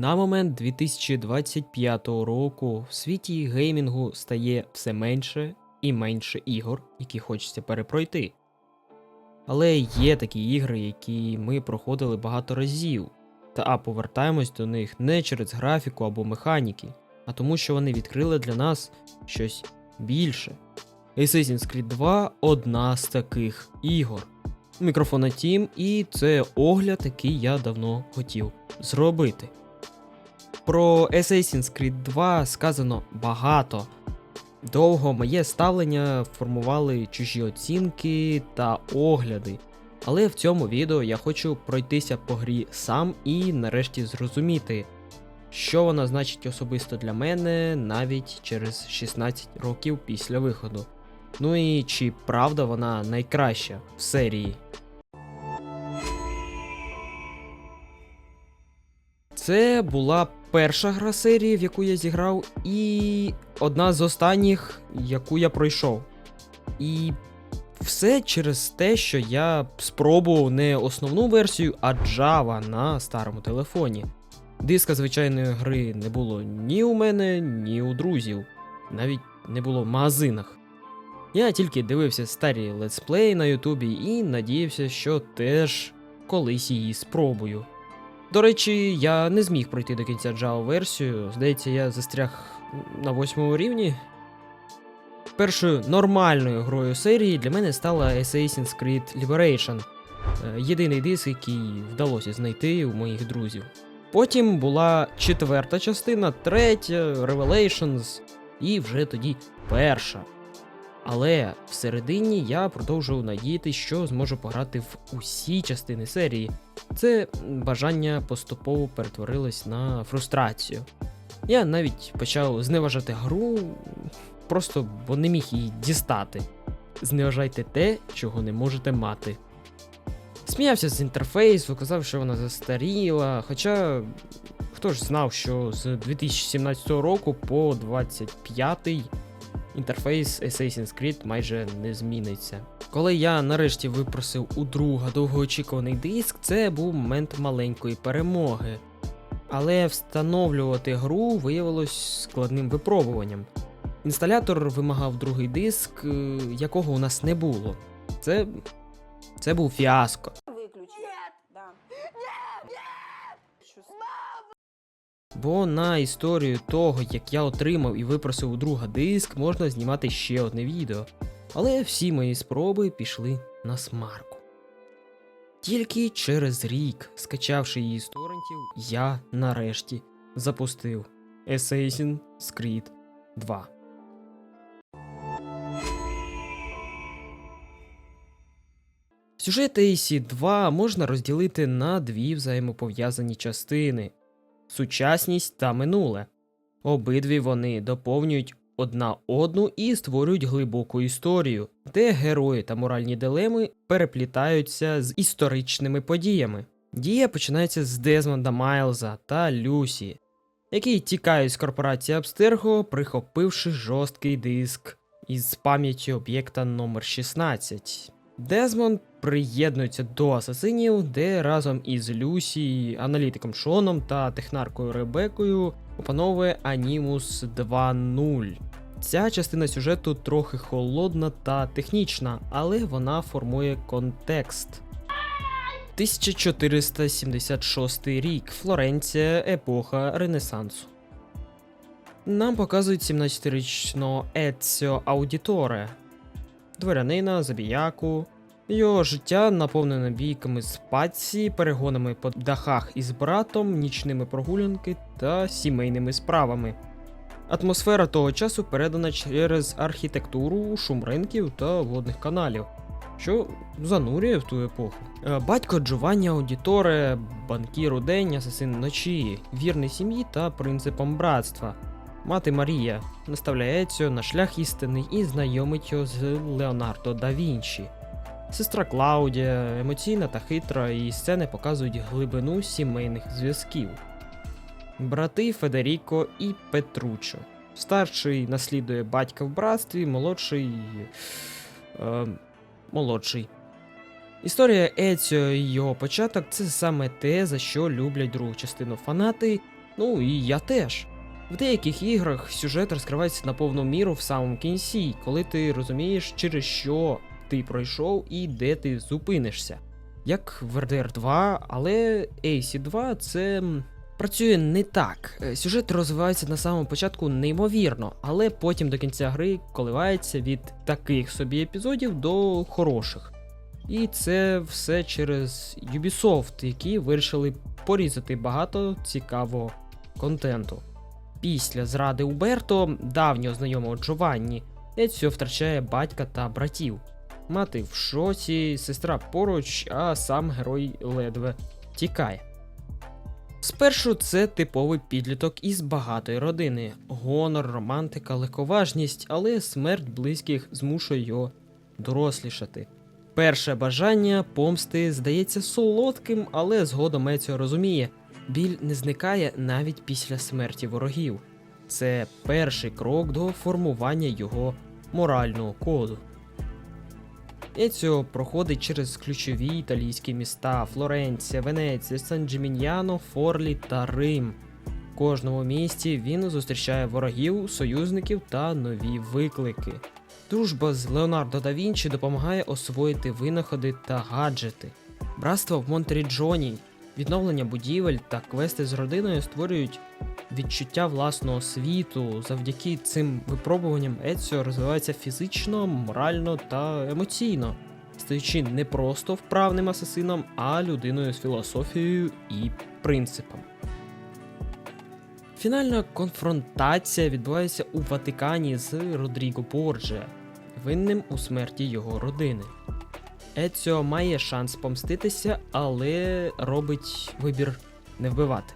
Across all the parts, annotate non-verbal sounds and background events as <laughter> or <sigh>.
На момент 2025 року в світі геймінгу стає все менше і менше ігор, які хочеться перепройти. Але є такі ігри, які ми проходили багато разів, та повертаємось до них не через графіку або механіки, а тому, що вони відкрили для нас щось більше. Assassin's Creed 2 одна з таких ігор. Мікрофона Тім, і це огляд, який я давно хотів зробити. Про Assassin's Creed 2 сказано багато. Довго моє ставлення формували чужі оцінки та огляди. Але в цьому відео я хочу пройтися по грі сам і нарешті зрозуміти, що вона значить особисто для мене навіть через 16 років після виходу. Ну і чи правда вона найкраща в серії. Це була перша гра серії, в яку я зіграв, і одна з останніх, яку я пройшов. І все через те, що я спробував не основну версію, а Java на старому телефоні. Диска звичайної гри не було ні у мене, ні у друзів, навіть не було в магазинах. Я тільки дивився старі летсплеї на Ютубі і надіявся, що теж колись її спробую. До речі, я не зміг пройти до кінця Java версію. Здається, я застряг на восьмому рівні. Першою нормальною грою серії для мене стала Assassin's Creed Liberation. Е, Єдиний диск, який вдалося знайти у моїх друзів. Потім була четверта частина, третя, Revelations, і вже тоді перша. Але всередині я продовжував надіятися, що зможу пограти в усі частини серії. Це бажання поступово перетворилось на фрустрацію. Я навіть почав зневажати гру, просто бо не міг її дістати. Зневажайте те, чого не можете мати. Сміявся з інтерфейсу, казав, що вона застаріла, хоча хто ж знав, що з 2017 року по 25 інтерфейс Assassin's Creed майже не зміниться. Коли я нарешті випросив у друга довгоочікуваний диск, це був момент маленької перемоги. Але встановлювати гру виявилось складним випробуванням. Інсталятор вимагав другий диск, е, якого у нас не було. Це. Це був фіаско. Бо на історію того, як я отримав і випросив у друга диск, можна знімати ще одне відео. Але всі мої спроби пішли на смарку. Тільки через рік, скачавши її з торрентів, я нарешті запустив Assassin's Creed 2. Сюжет AC2 можна розділити на дві взаємопов'язані частини сучасність та минуле. Обидві вони доповнюють одна одну і створюють глибоку історію, де герої та моральні дилеми переплітаються з історичними подіями. Дія починається з Дезмонда Майлза та Люсі, які тікають з корпорації Абстерго, прихопивши жорсткий диск із пам'яттю об'єкта номер 16. Дезмонд приєднується до асасинів, де разом із Люсі, аналітиком Шоном та технаркою Ребекою опановує Анімус 2.0. Ця частина сюжету трохи холодна та технічна, але вона формує контекст. 1476 рік Флоренція, епоха Ренесансу. Нам показують 17-річного Еціо Аудіторе, дворянина, забіяку. Його життя наповнене бійками з паці, перегонами по дахах із братом, нічними прогулянки та сімейними справами. Атмосфера того часу передана через архітектуру, шум ринків та водних каналів, що занурює в ту епоху. Е, Батько Джованні Аудіторе, банкір у день, асасин вночі, вірний сім'ї та принципам братства. Мати Марія наставляє Еціо на шлях істини і знайомить його з Леонардо да Вінчі. Сестра Клаудія емоційна та хитра, і сцени показують глибину сімейних зв'язків. Брати Федеріко і Петручо. Старший наслідує батька в братстві, молодший. Е, молодший. Історія Еціо і його початок це саме те, за що люблять другу частину фанати, Ну і я теж. В деяких іграх сюжет розкривається на повну міру в самому кінці, коли ти розумієш, через що ти пройшов і де ти зупинишся. Як в RDR 2, але AC2 це працює не так. Е, Сюжет розвивається на самому початку неймовірно, але потім до кінця гри коливається від таких собі епізодів до хороших. І це все через Ubisoft, які вирішили порізати багато цікавого контенту. Після зради Уберто, давнього знайомого Джованні, Еціо втрачає батька та братів. Мати в шоці, сестра поруч, а сам герой ледве тікає. Спершу це типовий підліток із багатої родини, гонор, романтика, легковажність, але смерть близьких змушує його дорослішати. Перше бажання помсти здається солодким, але згодом Еціо розуміє, біль не зникає навіть після смерті ворогів. Це перший крок до формування його морального коду. Еціо проходить через ключові італійські міста Флоренція, Венеція, Сан-Джиміньяно, Форлі та Рим. В кожному місті він зустрічає ворогів, союзників та нові виклики. Дружба з Леонардо да Вінчі допомагає освоїти винаходи та гаджети. Братство в Монтеріджоні, відновлення будівель та квести з родиною створюють відчуття власного світу. Завдяки цим випробуванням Еціо розвивається фізично, морально та емоційно, стаючи не просто вправним асасином, а людиною з філософією і принципами. Фінальна конфронтація відбувається у Ватикані з Родріго Борджа, винним у смерті його родини. Еціо має шанс помститися, але робить вибір не вбивати.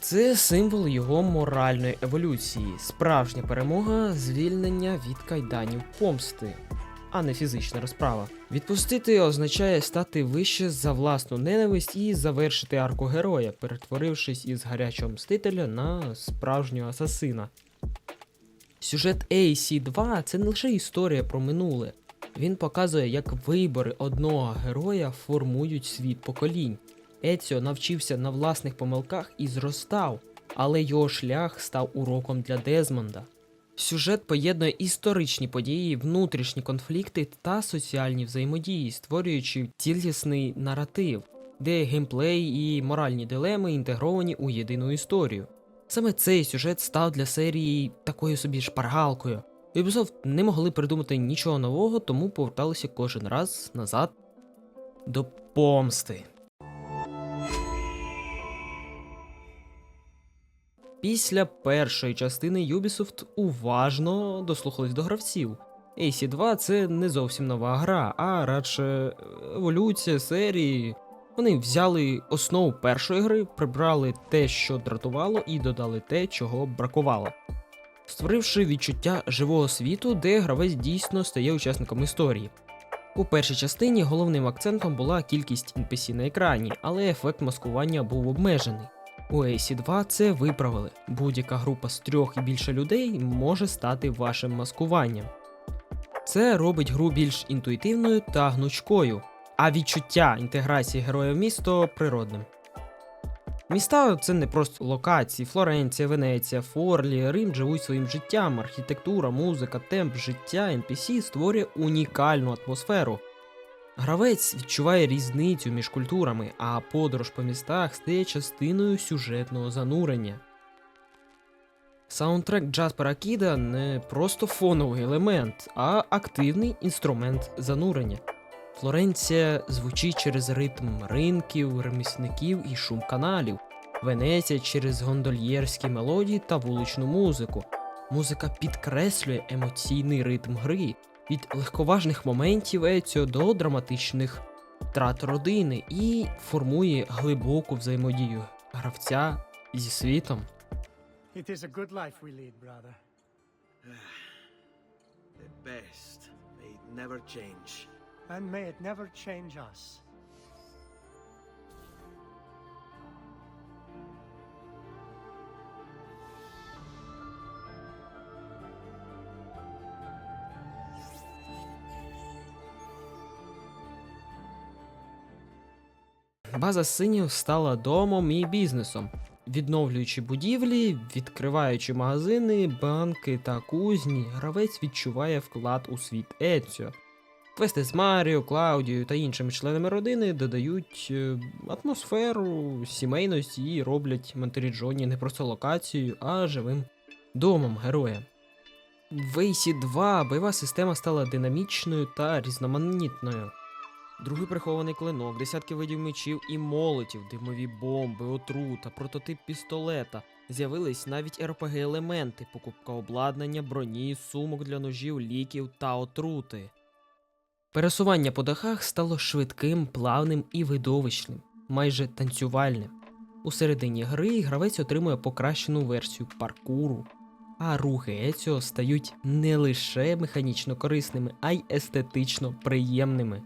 Це символ його моральної еволюції, справжня перемога, звільнення від кайданів помсти, а не фізична розправа. Відпустити означає стати вище за власну ненависть і завершити арку героя, перетворившись із гарячого мстителя на справжнього асасина. Сюжет AC2 це не лише історія про минуле. Він показує, як вибори одного героя формують світ поколінь. Еціо навчився на власних помилках і зростав, але його шлях став уроком для Дезмонда. Сюжет поєднує історичні події, внутрішні конфлікти та соціальні взаємодії, створюючи цілісний наратив, де геймплей і моральні дилеми інтегровані у єдину історію. Саме цей сюжет став для серії такою собі шпаргалкою. Ubisoft не могли придумати нічого нового, тому поверталися кожен раз назад до помсти. Після першої частини Ubisoft уважно дослухались до гравців. AC2 це не зовсім нова гра, а радше еволюція серії. Вони взяли основу першої гри, прибрали те, що дратувало, і додали те, чого бракувало. Створивши відчуття живого світу, де гравець дійсно стає учасником історії. У першій частині головним акцентом була кількість NPC на екрані, але ефект маскування був обмежений. У AC2 це виправили. Будь-яка група з трьох і більше людей може стати вашим маскуванням. Це робить гру більш інтуїтивною та гнучкою, а відчуття інтеграції героя в місто природним. Міста це не просто локації, Флоренція, Венеція, Форлі, Рим живуть своїм життям, архітектура, музика, темп життя NPC створює унікальну атмосферу. Гравець відчуває різницю між культурами, а подорож по містах стає частиною сюжетного занурення. Саундтрек Джаспера Кіда не просто фоновий елемент, а активний інструмент занурення. Флоренція звучить через ритм ринків, ремісників і шум каналів, Венеція через гондольєрські мелодії та вуличну музику. Музика підкреслює емоційний ритм гри від легковажних моментів Еціо до драматичних втрат родини і формує глибоку взаємодію гравця зі світом. It is a good life we lead, brother. <sighs> The best. May never change. And may it never change us. База синів стала домом і бізнесом. Відновлюючи будівлі, відкриваючи магазини, банки та кузні, гравець відчуває вклад у світ Еціо. Квести з Маріо, Клаудією та іншими членами родини додають е, атмосферу сімейності і роблять Монтеріджоні не просто локацією, а живим домом героя. В Вейсі 2 бойова система стала динамічною та різноманітною. Другий прихований клинок, десятки видів мечів і молотів, димові бомби, отрута, прототип пістолета. З'явились навіть РПГ-елементи, покупка обладнання, броні, сумок для ножів, ліків та отрути. Пересування по дахах стало швидким, плавним і видовищним, майже танцювальним. У середині гри гравець отримує покращену версію паркуру, а рухи Еціо стають не лише механічно корисними, а й естетично приємними.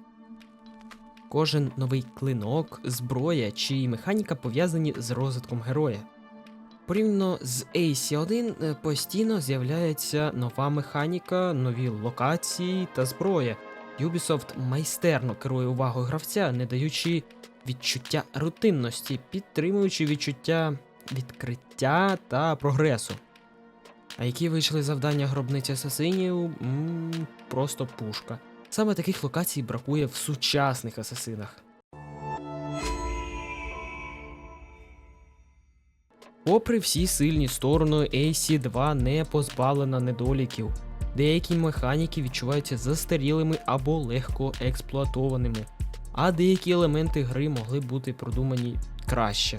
Кожен новий клинок, зброя чи механіка пов'язані з розвитком героя. Порівняно з AC1 е, постійно з'являється нова механіка, нові локації та зброя. Ubisoft майстерно керує увагою гравця, не даючи відчуття рутинності, підтримуючи відчуття відкриття та прогресу. А які вийшли завдання гробниці асасинів? м просто пушка. Саме таких локацій бракує в сучасних асасинах. Попри всі сильні сторони, AC2 не позбавлена недоліків. Деякі механіки відчуваються застарілими або легко експлуатованими, а деякі елементи гри могли бути продумані краще.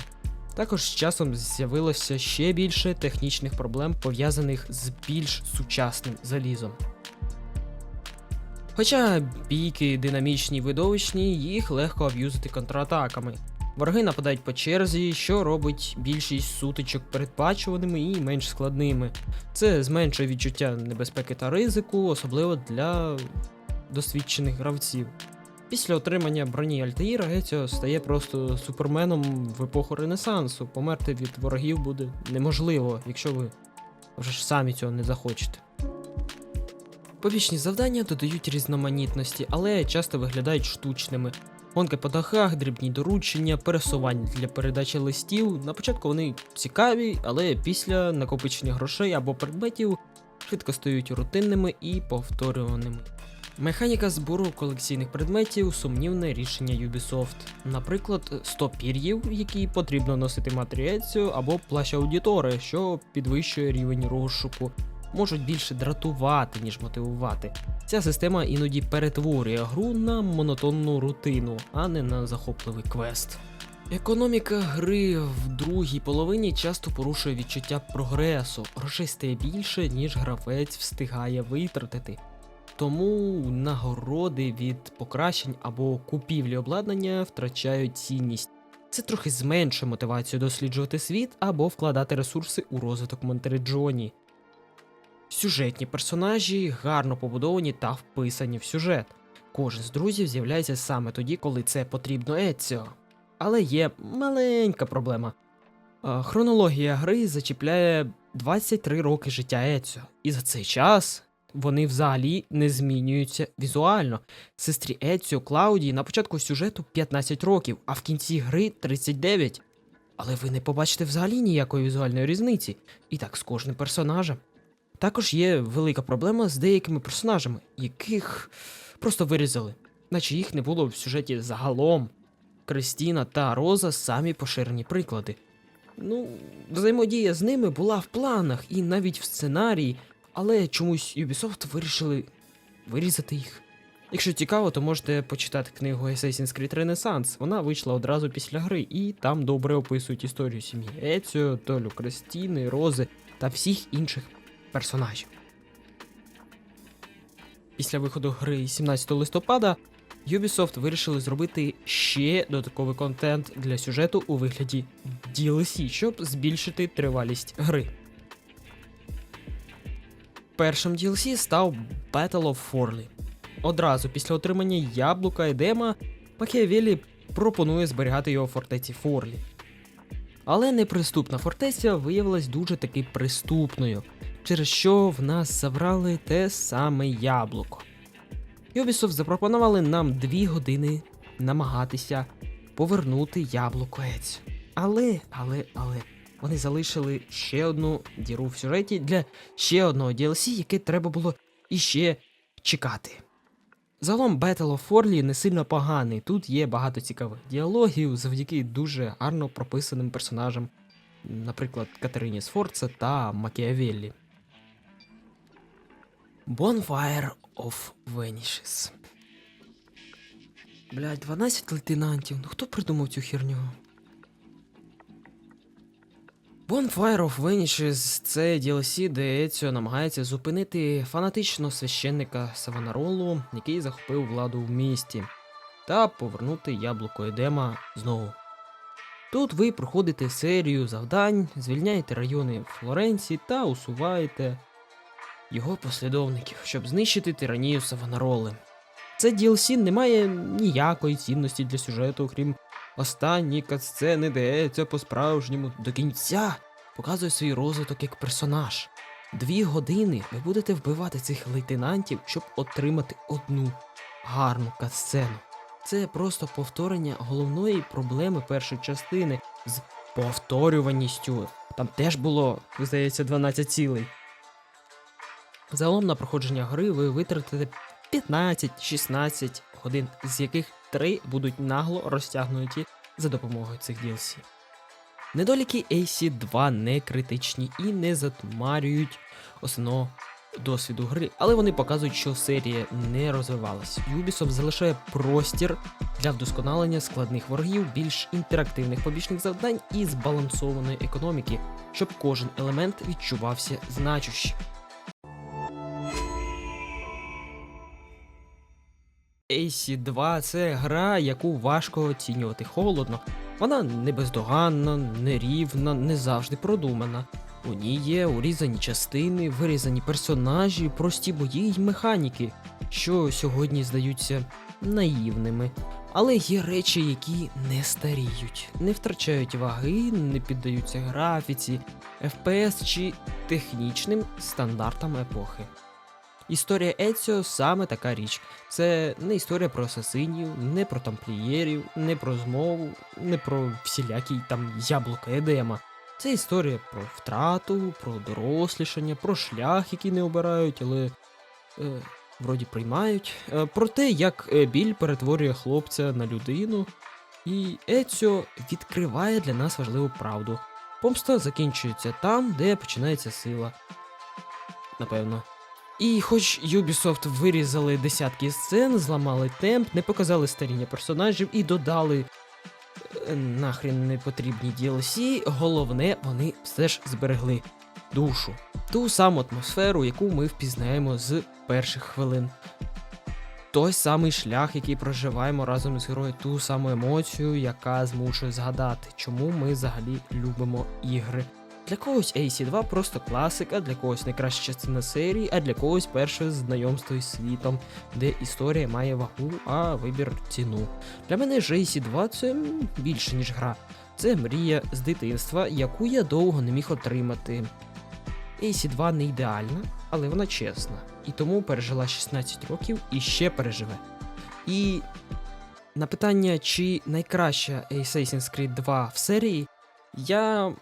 Також з часом з'явилося ще більше технічних проблем, пов'язаних з більш сучасним залізом. Хоча бійки динамічні й видовищні, їх легко аб'юзити контратаками. Вороги нападають по черзі, що робить більшість сутичок передбачуваними і менш складними. Це зменшує відчуття небезпеки та ризику, особливо для досвідчених гравців. Після отримання броні Альтаїра Геціо стає просто суперменом в епоху Ренесансу. Померти від ворогів буде неможливо, якщо ви вже ж самі цього не захочете. Побічні завдання додають різноманітності, але часто виглядають штучними. Гонки по дахах, дрібні доручення, пересування для передачі листів. На початку вони цікаві, але після накопичення грошей або предметів швидко стають рутинними і повторюваними. Механіка збору колекційних предметів сумнівне рішення Ubisoft. Наприклад, 100 пір'їв, які потрібно носити матрієцію, або плащ аудітори, що підвищує рівень розшуку, можуть більше дратувати, ніж мотивувати. Ця система іноді перетворює гру на монотонну рутину, а не на захопливий квест. Економіка гри в другій половині часто порушує відчуття прогресу, грошей стає більше, ніж гравець встигає витратити. Тому нагороди від покращень або купівлі обладнання втрачають цінність. Це трохи зменшує мотивацію досліджувати світ або вкладати ресурси у розвиток Монтереджоні. Сюжетні персонажі гарно побудовані та вписані в сюжет. Кожен з друзів з'являється саме тоді, коли це потрібно Еціо. Але є маленька проблема. Хронологія гри зачіпляє 23 роки життя Еціо, і за цей час вони взагалі не змінюються візуально. Сестрі Еціо Клаудії на початку сюжету 15 років, а в кінці гри 39. Але ви не побачите взагалі ніякої візуальної різниці, і так з кожним персонажем. Також є велика проблема з деякими персонажами, яких просто вирізали, наче їх не було в сюжеті загалом. Кристіна та Роза самі поширені приклади. Ну, взаємодія з ними була в планах і навіть в сценарії, але чомусь Ubisoft вирішили вирізати їх. Якщо цікаво, то можете почитати книгу Assassin's Creed Renaissance. Вона вийшла одразу після гри, і там добре описують історію сім'ї Еціо, долю Кристіни, Рози та всіх інших персонажів. Після виходу гри 17 листопада Ubisoft вирішили зробити ще додатковий контент для сюжету у вигляді DLC, щоб збільшити тривалість гри. Першим DLC став Battle of Forley. Одразу після отримання яблука Едема Макіавелі пропонує зберігати його в фортеці Форлі. Але неприступна фортеця виявилась дуже таки приступною, через що в нас забрали те саме яблуко. Ubisoft запропонували нам дві години намагатися повернути яблуко Ець. Але, але, але, вони залишили ще одну діру в сюжеті для ще одного DLC, яке треба було іще чекати. Загалом Battle of Forley не сильно поганий. Тут є багато цікавих діалогів завдяки дуже гарно прописаним персонажам, наприклад, Катерині Сфорца та Макіавеллі. Bonfire of Vanishes. Блять, 12 лейтенантів. Ну хто придумав цю херню? Bonfire of Vanishes – це DLC, де Еціо намагається зупинити фанатичного священника Савонаролу, який захопив владу в місті, та повернути яблуко Едема знову. Тут ви проходите серію завдань, звільняєте райони Флоренції та усуваєте його послідовників, щоб знищити тиранію Савонароли. Це DLC не має ніякої цінності для сюжету, крім останньої катсцени, де Еціо по-справжньому до кінця показує свій розвиток як персонаж. Дві години ви будете вбивати цих лейтенантів, щоб отримати одну гарну катсцену. Це просто повторення головної проблеми першої частини з повторюваністю. Там теж було, здається, 12 цілей. Загалом на проходження гри ви витратите 15-16 годин, з яких 3 будуть нагло розтягнуті за допомогою цих DLC. Недоліки AC2 не критичні і не затмарюють основного досвіду гри, але вони показують, що серія не розвивалась. Ubisoft залишає простір для вдосконалення складних ворогів, більш інтерактивних побічних завдань і збалансованої економіки, щоб кожен елемент відчувався значущим. AC2 це гра, яку важко оцінювати холодно. Вона не бездоганна, нерівна, не завжди продумана. У ній є урізані частини, вирізані персонажі, прості бої й механіки, що сьогодні здаються наївними. Але є речі, які не старіють, не втрачають ваги, не піддаються графіці, FPS чи технічним стандартам епохи. Історія Еціо саме така річ. Це не історія про асасинів, не про тамплієрів, не про змову, не про всілякий там яблука Едема. Це історія про втрату, про дорослішання, про шлях, який не обирають, але е, вроді приймають. Е, про те, як е, біль перетворює хлопця на людину. І Еціо відкриває для нас важливу правду. Помста закінчується там, де починається сила. Напевно. І хоч Ubisoft вирізали десятки сцен, зламали темп, не показали старіння персонажів і додали е, нахрен непотрібні DLC, головне, вони все ж зберегли душу. Ту саму атмосферу, яку ми впізнаємо з перших хвилин. Той самий шлях, який проживаємо разом з героєм, ту саму емоцію, яка змушує згадати, чому ми взагалі любимо ігри. Для когось AC2 просто класика, для когось найкраща частина серії, а для когось перше знайомство із світом, де історія має вагу, а вибір ціну. Для мене ж AC2 це більше, ніж гра. Це мрія з дитинства, яку я довго не міг отримати. AC2 не ідеальна, але вона чесна. І тому пережила 16 років і ще переживе. І на питання, чи найкраща Assassin's Creed 2 в серії, я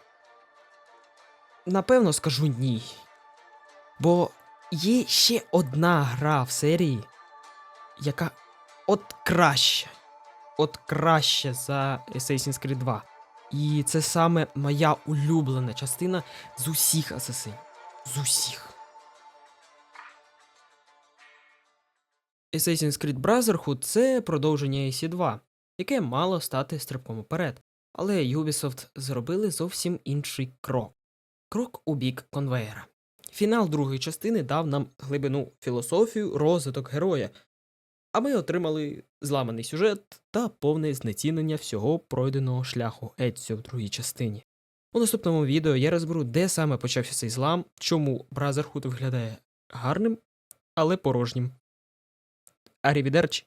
напевно скажу ні. Бо є ще одна гра в серії, яка от краща. От краща за Assassin's Creed 2. І це саме моя улюблена частина з усіх асасинів. З усіх. Assassin's Creed Brotherhood – це продовження AC2, яке мало стати стрибком уперед. Але Ubisoft зробили зовсім інший крок. Крок у бік конвеєра. Фінал другої частини дав нам глибину філософію, розвиток героя, а ми отримали зламаний сюжет та повне знецінення всього пройденого шляху Еціо в другій частині. У наступному відео я розберу, де саме почався цей злам, чому Brotherhood виглядає гарним, але порожнім. Арівідерчі!